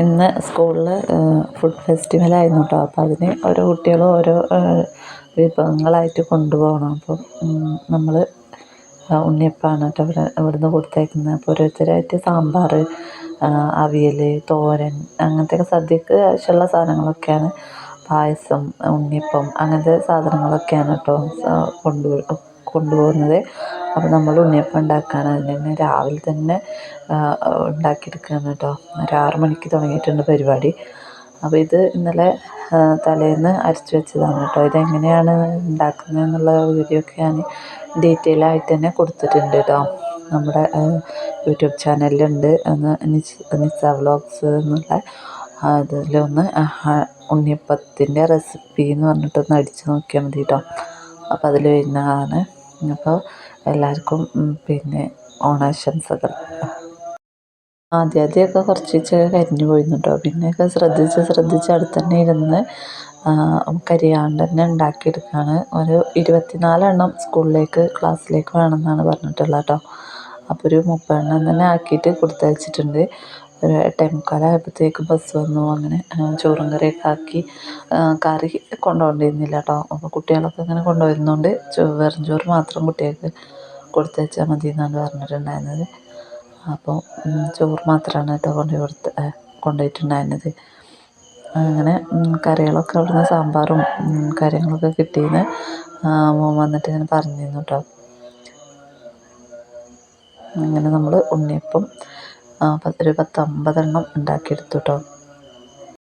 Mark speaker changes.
Speaker 1: ഇന്ന് സ്കൂളിൽ ഫുഡ് ഫെസ്റ്റിവലായിരുന്നു കേട്ടോ അപ്പോൾ അതിന് ഓരോ കുട്ടികളും ഓരോ വിഭവങ്ങളായിട്ട് കൊണ്ടുപോകണം. അപ്പം നമ്മൾ ഉണ്ണിയപ്പമാണ് കേട്ടോ ഇവിടെ ഇവിടുന്ന് കൊടുത്തേക്കുന്നത്. അപ്പോൾ ഓരോരുത്തരായിട്ട് സാമ്പാർ അവിയൽ തോരൻ അങ്ങനത്തെയൊക്കെ സദ്യക്ക് ആവശ്യമുള്ള സാധനങ്ങളൊക്കെയാണ്. പായസം ഉണ്ണിയപ്പം അങ്ങനത്തെ സാധനങ്ങളൊക്കെയാണ് കേട്ടോ കൊണ്ടു കൊണ്ടുപോകുന്നത്. അപ്പോൾ നമ്മൾ ഉണ്ണിയപ്പം ഉണ്ടാക്കുകയാണ് അതിന് തന്നെ രാവിലെ തന്നെ ഉണ്ടാക്കിയെടുക്കുകയാണ് കേട്ടോ. ഒരു ആറ് മണിക്ക് തുടങ്ങിയിട്ടുണ്ട് പരിപാടി. അപ്പോൾ ഇത് ഇന്നലെ തലേന്ന് അരച്ച് വെച്ചതാണ് കേട്ടോ. ഇതെങ്ങനെയാണ് ഉണ്ടാക്കുന്നത് എന്നുള്ള വീഡിയോ ഒക്കെ ഞാൻ ഡീറ്റെയിൽ ആയിട്ട് തന്നെ കൊടുത്തിട്ടുണ്ട് കേട്ടോ. നമ്മുടെ യൂട്യൂബ് ചാനലിലുണ്ട്. ഒന്ന് നിസ വ്ളോഗ്സ് എന്നുള്ള അതിലൊന്ന് ഉണ്ണിയപ്പത്തിന്റെ റെസിപ്പി എന്ന് പറഞ്ഞിട്ടൊന്ന് അടിച്ച് നോക്കിയാൽ മതി കേട്ടോ. അപ്പോൾ അതിൽ വരുന്നതാണ് അപ്പോൾ എല്ലാവർക്കും പിന്നെ ഓണാശംസകൾ. ആദ്യം ആദ്യമൊക്കെ കുറച്ചൊക്കെ കരിഞ്ഞു പോയിരുന്നു കേട്ടോ പിന്നെയൊക്കെ ശ്രദ്ധിച്ച് ശ്രദ്ധിച്ച് അടുത്ത് തന്നെ ഇരുന്ന് കരിയാണ്ട് തന്നെ ഉണ്ടാക്കിയെടുക്കുകയാണ്. ഒരു ഇരുപത്തിനാലെണ്ണം സ്കൂളിലേക്ക് ക്ലാസ്സിലേക്ക് വേണമെന്നാണ് പറഞ്ഞിട്ടുള്ളത് കേട്ടോ. അപ്പോൾ ഒരു മുപ്പതെണ്ണം തന്നെ ആക്കിയിട്ട് കൊടുത്തയച്ചിട്ടുണ്ട്. ഒരു എട്ടേ മുക്കാലായപ്പോഴത്തേക്ക് ബസ് വന്നു. അങ്ങനെ ചോറും കറിയൊക്കെ ആക്കി കറി കൊണ്ടുപോകേണ്ടിയിരുന്നില്ല കേട്ടോ. അപ്പോൾ കുട്ടികളൊക്കെ ഇങ്ങനെ കൊണ്ടുവരുന്നതുകൊണ്ട് വെറും ചോറ് മാത്രം കുട്ടികൾക്ക് കൊടുത്തയച്ചാൽ മതി എന്നാണ് പറഞ്ഞിട്ടുണ്ടായിരുന്നത്. അപ്പോൾ ചോറ് മാത്രമാണ് കേട്ടോ കൊണ്ടുപോയി കൊടുത്ത് കൊണ്ടുപോയിട്ടുണ്ടായിരുന്നത്. അങ്ങനെ കറികളൊക്കെ അവിടുന്ന് സാമ്പാറും കാര്യങ്ങളൊക്കെ കിട്ടിയെന്ന് വന്നിട്ട് ഇങ്ങനെ പറഞ്ഞിരുന്നു കേട്ടോ. അങ്ങനെ നമ്മൾ ഉണ്ണിയപ്പം ഒരു പത്തമ്പതെണ്ണം ഉണ്ടാക്കിയെടുത്തു കേട്ടോ